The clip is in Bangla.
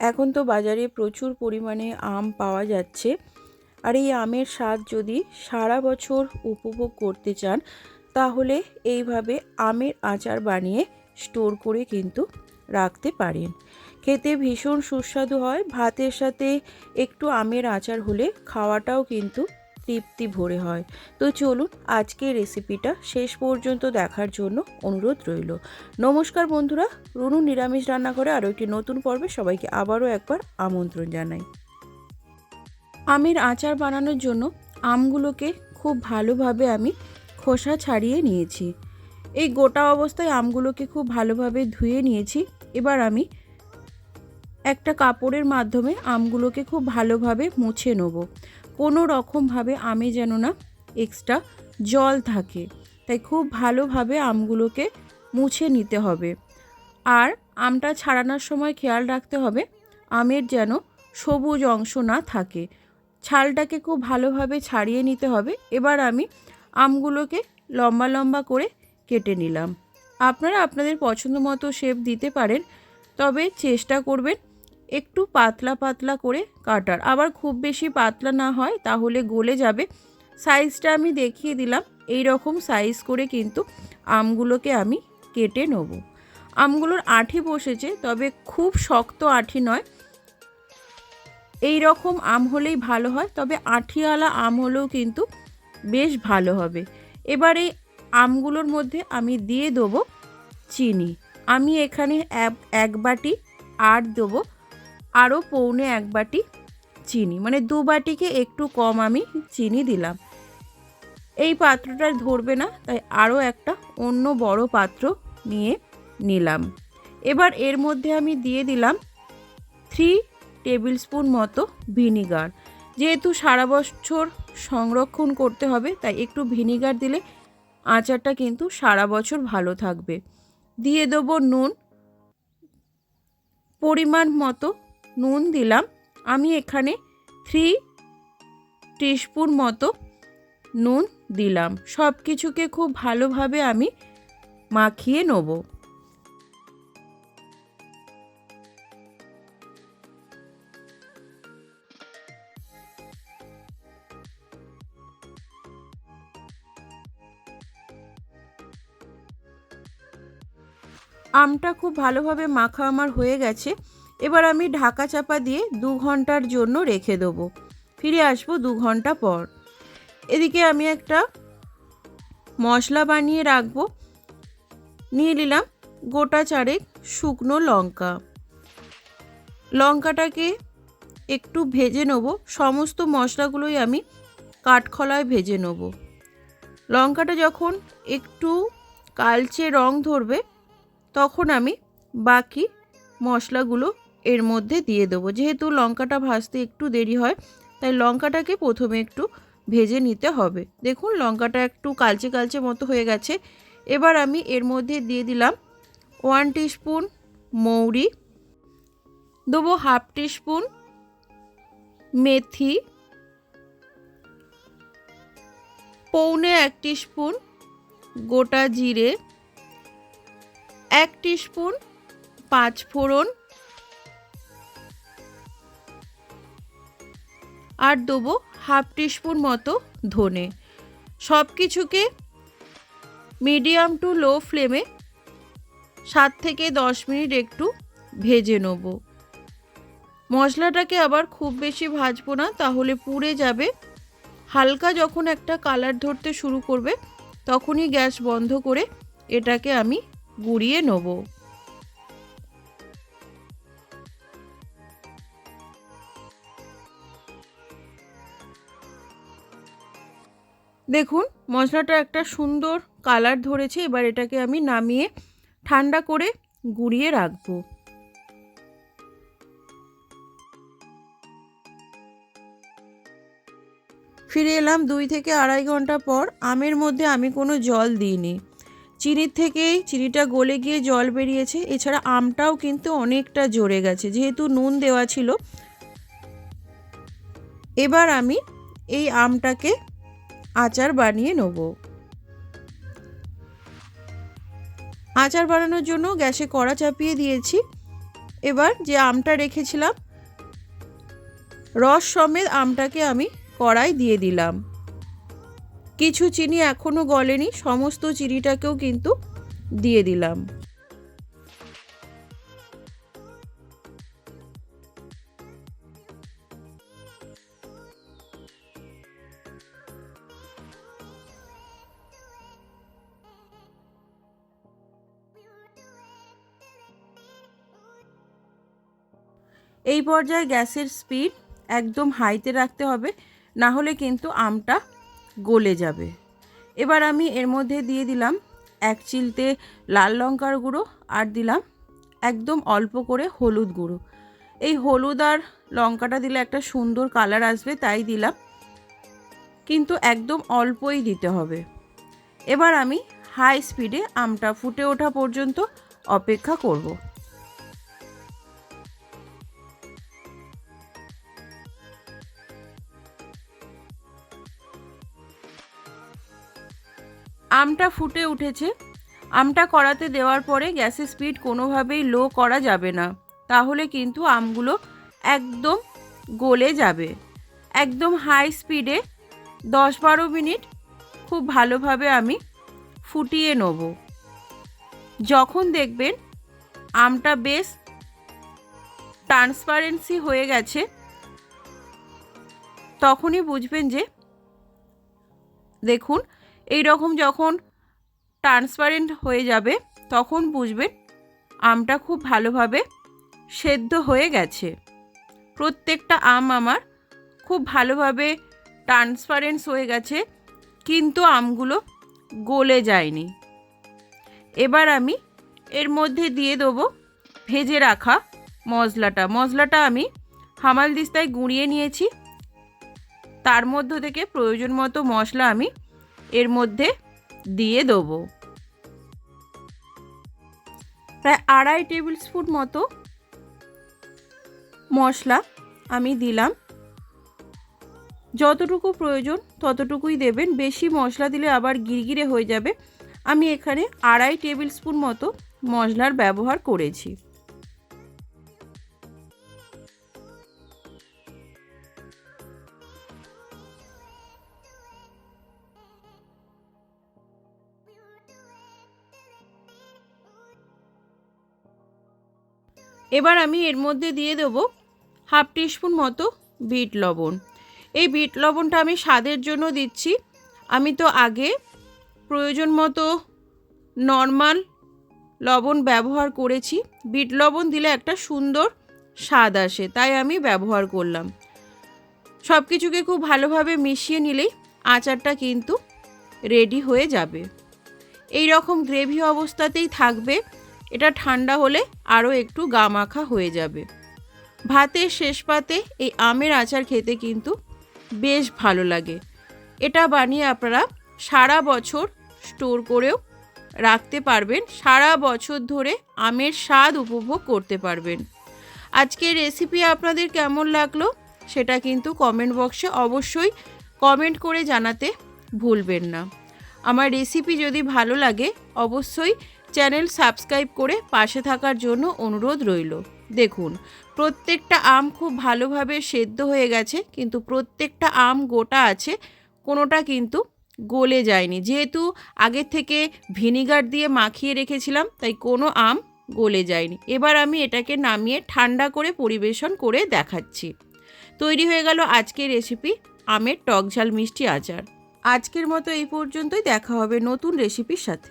এখন তো বাজারে প্রচুর পরিমাণে আম পাওয়া যাচ্ছে। আর এই আমের স্বাদ যদি সারা বছর উপভোগ করতে চান, তাহলে এইভাবে আমের আচার বানিয়ে স্টোর করে কিন্তু রাখতে পারেন। খেতে ভীষণ সুস্বাদু হয়, ভাতের সাথে একটু আমের আচার হলে খাওয়াটাও কিন্তু তৃপ্তি ভরে হয়। তো চলুন আজকের রেসিপিটা শেষ পর্যন্ত দেখার জন্য অনুরোধ রইল। নমস্কার বন্ধুরা, রুনু নিরামিষ রান্নাঘরে আরও একটি নতুন পর্বে সবাইকে আবারও একবার আমন্ত্রণ জানাই। আমের আচার বানানোর জন্য আমগুলোকে খুব ভালোভাবে আমি খোসা ছাড়িয়ে নিয়েছি। এই গোটা অবস্থায় আমগুলোকে খুব ভালোভাবে ধুয়ে নিয়েছি। এবার আমি একটা কাপড়ের মাধ্যমে আমগুলোকে খুব ভালোভাবে মুছে নেব। কোনো রকমভাবে আমে যেন না এক্সট্রা জল থাকে। তাই খুব ভালোভাবে আমগুলোকে মুছে নিতে হবে। আর আমটা ছাড়ানোর সময় খেয়াল রাখতে হবে, আমের যেন সবুজ অংশ না থাকে। ছালটাকে খুব ভালোভাবে ছাড়িয়ে নিতে হবে। এবার আমি আমগুলোকে লম্বা লম্বা করে কেটে নিলাম। আপনারা আপনাদের পছন্দ মতো শেপ দিতে পারেন, তবে চেষ্টা করবেন একটু পাতলা পাতলা করে কাটার। আবার খুব বেশি পাতলা না হয়, তাহলে গলে যাবে। সাইজটা আমি দেখিয়ে দিলাম। এই রকম সাইজ করে কিন্তু আমগুলোকে আমি কেটে নেব। আমগুলোর আঠি বসেছে, তবে খুব শক্ত আঠি নয়। এই রকম আম হলেই ভালো হয়, তবে আঠিওয়ালা আম হলেও কিন্তু বেশ ভালো হবে। এবার এই আমগুলোর মধ্যে আমি দিয়ে দেবো চিনি। আমি এখানে এক বাটি আর দেবো। আরও পৌনে এক বাটি চিনি মানে দু বাটিকে একটু কম আমি চিনি দিলাম। এই পাত্রটা ধরবে না, তাই আরও একটা অন্য বড় পাত্র নিয়ে নিলাম। এবার এর মধ্যে আমি দিয়ে দিলাম থ্রি টেবিল স্পুন মতো ভিনিগার। যেহেতু সারা বছর সংরক্ষণ করতে হবে, তাই একটু ভিনিগার দিলে আচারটা কিন্তু সারা বছর ভালো থাকবে। দিয়ে দেবো নুন, পরিমাণ মতো নুন দিলাম। আমি এখানে থ্রি টিস্পুন মতো নুন দিলাম। সব কিছুকে খুব ভালোভাবে আমি মাখিয়ে নেব। আমটা খুব ভালোভাবে মাখা আমার হয়ে গেছে। এবার আমি ঢাকা চাপা দিয়ে দু ঘণ্টার জন্য রেখে দেবো। ফিরে আসব দু ঘণ্টা পর। এদিকে আমি একটা মশলা বানিয়ে রাখব। নিয়ে নিলাম গোটা চারেক শুকনো লঙ্কা। লঙ্কাটাকে একটু ভেজে নেব। সমস্ত মশলাগুলোই আমি কাঠখলায় ভেজে নেব। লঙ্কাটা যখন একটু কালচে রং ধরবে, তখন আমি বাকি মশলাগুলো এর মধ্যে দিয়ে দেবো। যেহেতু লঙ্কাটা ভাজতে একটু দেরি হয়, তাই লঙ্কাটাকে প্রথমে একটু ভেজে নিতে হবে। দেখুন, লঙ্কাটা একটু কালচে কালচে মতো হয়ে গেছে। এবার আমি এর মধ্যে দিয়ে দিলাম ওয়ান টিস্পুন মৌরি, দেবো হাফ টিস্পুন মেথি, পৌনে এক টিস্পুন গোটা জিরে, এক টিস্পুন পাঁচ আর দেবো হাফ টিস্পুন মতো ধনে। সব কিছুকে মিডিয়াম টু লো ফ্লেমে সাত থেকে দশ মিনিট একটু ভেজে নেব। মশলাটাকে আবার খুব বেশি ভাজবো না, তাহলে পুড়ে যাবে। হালকা যখন একটা কালার ধরতে শুরু করবে, তখনই গ্যাস বন্ধ করে এটাকে আমি গুঁড়িয়ে নেব। দেখুন, মশলাটা একটা সুন্দর কালার ধরেছে, এবার এটাকে আমি নামিয়ে ঠান্ডা করে গুঁড়িয়ে রাখব। ফিরে এলাম দুই থেকে আড়াই ঘণ্টা পর, আমের মধ্যে আমি কোনো জল দিইনি। চিনির থেকেই, চিনিটা গলে গিয়ে জল বেরিয়েছে, এছাড়া আমটাও কিন্তু অনেকটা জড়ে গেছে, যেহেতু নুন দেওয়া ছিল। এবার আমি এই আমটাকে আচার বানিয়ে নেব। আচার বানানোর জন্য গ্যাসে কড়া চাপিয়ে দিয়েছি। এবার যে আমটা রেখেছিলাম, রস সমেত আমটাকে আমি কড়াই দিয়ে দিলাম। কিছু চিনি এখনও গলেনি, সমস্ত চিনিটাকেও কিন্তু দিয়ে দিলাম। এই পর্যায়ে গ্যাসের স্পিড একদম হাইতে রাখতে হবে, না হলে কিন্তু আমটা গলে যাবে। এবার আমি এর মধ্যে দিয়ে দিলাম এক চিলতে লাল লঙ্কার গুঁড়ো আর দিলাম একদম অল্প করে হলুদ গুঁড়ো। এই হলুদ আর লঙ্কাটা দিলে একটা সুন্দর কালার আসবে, তাই দিলাম। কিন্তু একদম অল্পই দিতে হবে। এবার আমি হাই স্পিডে আমটা ফুটে ওঠা পর্যন্ত অপেক্ষা করব। আমটা ফুটে উঠেছে। আমটা কড়াতে দেওয়ার পরে গ্যাসের স্পিড কোনোভাবেই লো করা যাবে না। তাহলে কিন্তু আমগুলো একদম গলে যাবে। একদম হাই স্পিডে দশ বারো মিনিট খুব ভালোভাবে আমি ফুটিয়ে নেব। যখন দেখবেন আমটা বেশ ট্রান্সপারেন্সি হয়ে গেছে, তখনই বুঝবেন যে দেখুন এই রকম যখন ট্রান্সপারেন্ট হয়ে যাবে, তখন বুঝবেন আমটা খুব ভালোভাবে সেদ্ধ হয়ে গেছে। প্রত্যেকটা আম আমার খুব ভালোভাবে ট্রান্সপারেন্স হয়ে গেছে, কিন্তু আমগুলো গলে যায়নি। এবার আমি এর মধ্যে দিয়ে দেবো ভেজে রাখা মশলাটা মশলাটা আমি হামাল দিস্তায় গুঁড়িয়ে নিয়েছি। তার মধ্য থেকে প্রয়োজন মতো মশলা আমি এর মধ্যে দিয়ে দেবো। প্রায় আড়াই টেবিল স্পুন মতো মশলা আমি দিলাম। যতটুকু প্রয়োজন ততটুকুই দেবেন। বেশি মশলা দিলে আবার গিরগিরে হয়ে যাবে। আমি এখানে আড়াই টেবিল স্পুন মতো মশলার ব্যবহার করেছি। এবার আমি এর মধ্যে দিয়ে দেবো হাফ টিস্পুন মতো বিট লবণ। এই বিট লবণটা আমি স্বাদের জন্য দিচ্ছি। আমি তো আগে প্রয়োজন মতো নর্মাল লবণ ব্যবহার করেছি। বিট লবণ দিলে একটা সুন্দর স্বাদ আসে, তাই আমি ব্যবহার করলাম। সব কিছুকে খুব ভালোভাবে মিশিয়ে নিলেই আচারটা কিন্তু রেডি হয়ে যাবে। এই রকম গ্রেভি অবস্থাতেই থাকবে। এটা ঠান্ডা হলে আরও একটু গামাখা হয়ে যাবে। ভাতের শেষ পাতে এই আমের আচার খেতে কিন্তু বেশ ভালো লাগে। এটা বানিয়ে আপনারা সারা বছর স্টোর করেও রাখতে পারবেন। সারা বছর ধরে আমের স্বাদ উপভোগ করতে পারবেন। আজকের রেসিপি আপনাদের কেমন লাগল সেটা কিন্তু কমেন্ট বক্সে অবশ্যই কমেন্ট করে জানাতে ভুলবেন না। আমার রেসিপি যদি ভালো লাগে অবশ্যই চ্যানেল সাবস্ক্রাইব করে পাশে থাকার জন্য অনুরোধ রইল। দেখুন, প্রত্যেকটা আম খুব ভালোভাবে সেদ্ধ হয়ে গেছে, কিন্তু প্রত্যেকটা আম গোটা আছে, কোনোটা কিন্তু গলে যায়নি। যেহেতু আগের থেকে ভিনিগার দিয়ে মাখিয়ে রেখেছিলাম, তাই কোনো আম গলে যায়নি। এবার আমি এটাকে নামিয়ে ঠান্ডা করে পরিবেশন করে দেখাচ্ছি। তৈরি হয়ে গেল আজকের রেসিপি আমের টক ঝাল মিষ্টি আচার। আজকের মতো এই পর্যন্তই, দেখা হবে নতুন রেসিপির সাথে।